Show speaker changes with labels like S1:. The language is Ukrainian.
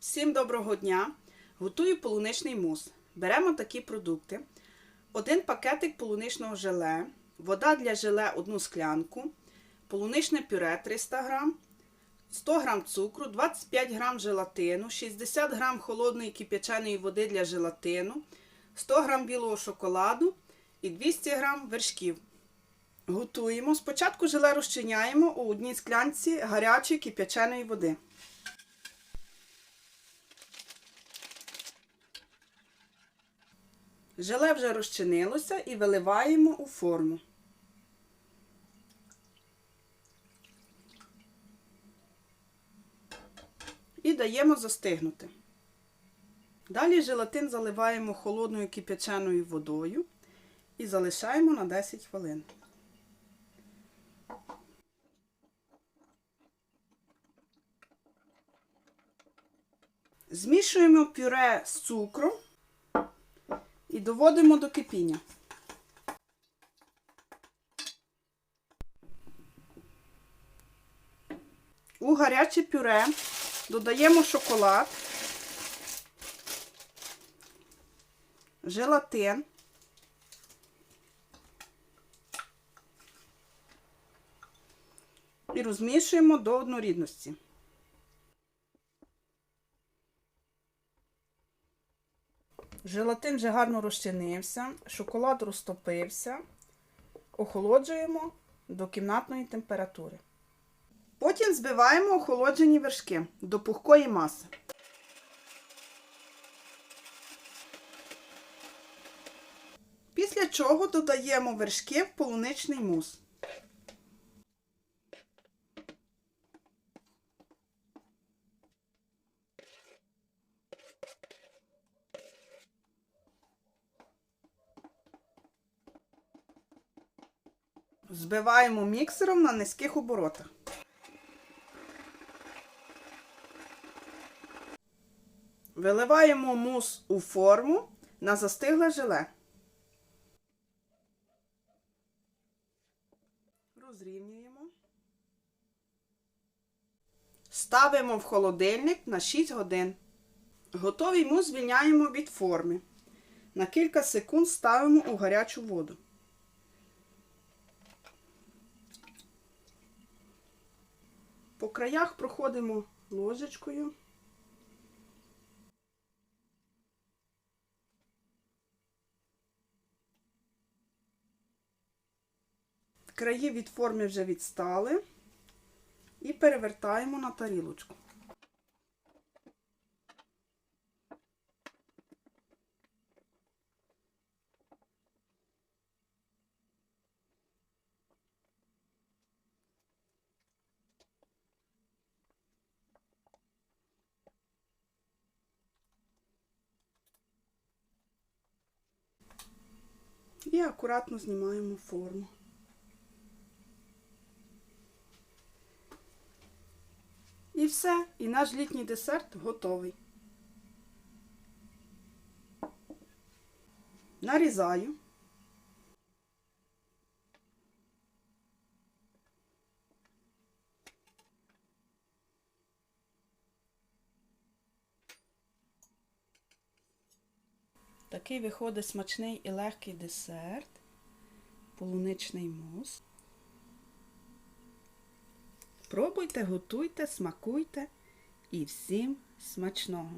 S1: Всім доброго дня! Готую полуничний мус. Беремо такі продукти: один пакетик полуничного желе, вода для желе 1 склянку, полуничне пюре 300 г, 100 г цукру, 25 г желатину, 60 г холодної кип'яченої води для желатину, 100 г білого шоколаду і 200 г вершків. Готуємо. Спочатку желе розчиняємо у одній склянці гарячої кип'яченої води. Желе вже розчинилося і виливаємо у форму. І даємо застигнути. Далі желатин заливаємо холодною кип'яченою водою і залишаємо на 10 хвилин. Змішуємо пюре з цукром і доводимо до кипіння. У гаряче пюре додаємо шоколад, желатин, і розмішуємо до однорідності. Желатин вже гарно розчинився, шоколад розтопився, охолоджуємо до кімнатної температури. Потім збиваємо охолоджені вершки до пухкої маси. Після чого додаємо вершки в полуничний мус. Збиваємо міксером на низьких оборотах. Виливаємо мус у форму на застигле желе. Розрівнюємо. Ставимо в холодильник на 6 годин. Готовий мус звільняємо від форми. На кілька секунд ставимо у гарячу воду. По краях проходимо ложечкою. Краї від форми вже відстали і перевертаємо на тарілочку. І акуратно знімаємо форму. І все, і наш літній десерт готовий. Нарізаю. Такий виходить смачний і легкий десерт, полуничний мус. Пробуйте, готуйте, смакуйте і всім смачного!